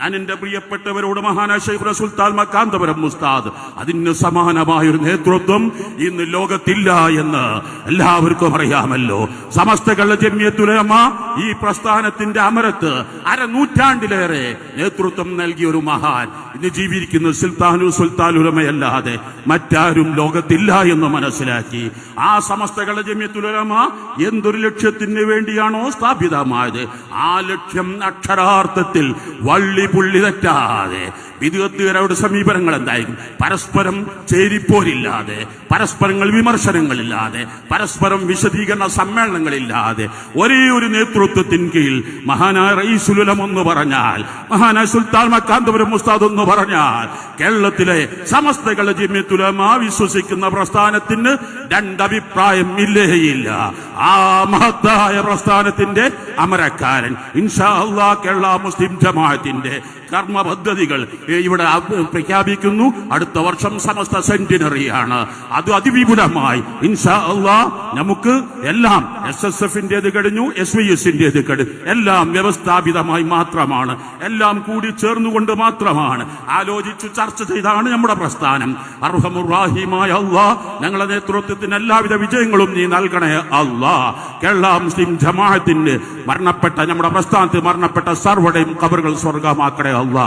ഞാൻ എന്റെ പ്രിയപ്പെട്ടവരോട് ഷെയ്ഖ് സുൽത്താൻ മക്കാന്തപുരം മുസ്താദ് അതിന് സമാനമായ ഒരു നേതൃത്വം ഇന്ന് ലോകത്തില്ല എന്ന് എല്ലാവർക്കും അറിയാമല്ലോ. സമസ്തകളുടെ ജമ്യത്തുലമ ഈ പ്രസ്ഥാനത്തിന്റെ അമരത്ത് അരനൂറ്റാണ്ടിലേറെ നേതൃത്വം നൽകിയ ഒരു മഹാൻ. ഇന്ന് ജീവിക്കുന്ന സുൽത്താനു സുൽത്താൻ ഉലമയല്ലാതെ മറ്റാരും ലോകത്തില്ല എന്ന് മനസ്സിലാക്കി. ആ സമസ്തകളുടെ ജമ്യത്തുലമ എന്തൊരു ലക്ഷ്യത്തിന് വേണ്ടിയാണോ സ്ഥാപിതമായത്? ആ ലക്ഷ്യം അക്ഷരാർത്ഥത്തിൽ വള്ളി പുള്ളി തെറ്റാതെ വിധുവത്തുകാരുടെ സമീപനങ്ങൾ എന്തായിരിക്കും പരസ്പരം ചേരിപ്പോരില്ലാതെ പരസ്പരങ്ങൾ വിമർശനങ്ങളില്ലാതെ പരസ്പരം വിശദീകരണ സമ്മേളനങ്ങളില്ലാതെ ഒരേ ഒരു നേതൃത്വത്തിൻ കീഴിൽ മഹാനായ റൈസുലുലം എന്ന് പറഞ്ഞാൽ മഹാനായ സുൽത്താൻ മക്കാന്തപുരം മുസ്താദ് എന്ന് പറഞ്ഞാൽ കേരളത്തിലെ സമസ്തകളെ ജിമ്യത്തുലമ വിശ്വസിക്കുന്ന പ്രസ്ഥാനത്തിന് രണ്ടഭിപ്രായം ഇല്ലേയില്ല. ആ മഹത്തായ പ്രസ്ഥാനത്തിന്റെ അമരക്കാരൻ ഇൻഷാ അള്ളാ കേരള മുസ്ലിം ജമാഅത്തിന്റെ കർമ്മ പദ്ധതികൾ ഇവിടെ പ്രഖ്യാപിക്കുന്നു. അടുത്ത വർഷം സമസ്ത സെന്റിനറിയാണ് അത് അതിവിപുലമായി. ഇൻഷാ അള്ളാ നമുക്ക് എല്ലാം എസ് എസ് എഫിന്റേത് കഴിഞ്ഞു എസ് വി എസിന്റേത് കഴിഞ്ഞു. എല്ലാം വ്യവസ്ഥാപിതമായി മാത്രമാണ്. എല്ലാം കൂടി ചേർന്നുകൊണ്ട് മാത്രമാണ്. ആലോചിച്ചു ചർച്ച ചെയ്താണ് നമ്മുടെ പ്രസ്ഥാനം. അർഹമുറാഹിമായ അള്ളാ ഞങ്ങളുടെ നേതൃത്വത്തിന് എല്ലാവിധ വിജയങ്ങളും നീ നൽകണേ അള്ളാ. കേരള മുസ്ലിം ജമാഅത്തിന്റെ മരണപ്പെട്ട നമ്മുടെ പ്രസ്ഥാനത്ത് മരണപ്പെട്ട സർവടെയും കബറുകൾ സ്വർഗമാക്കണേ അള്ളാ.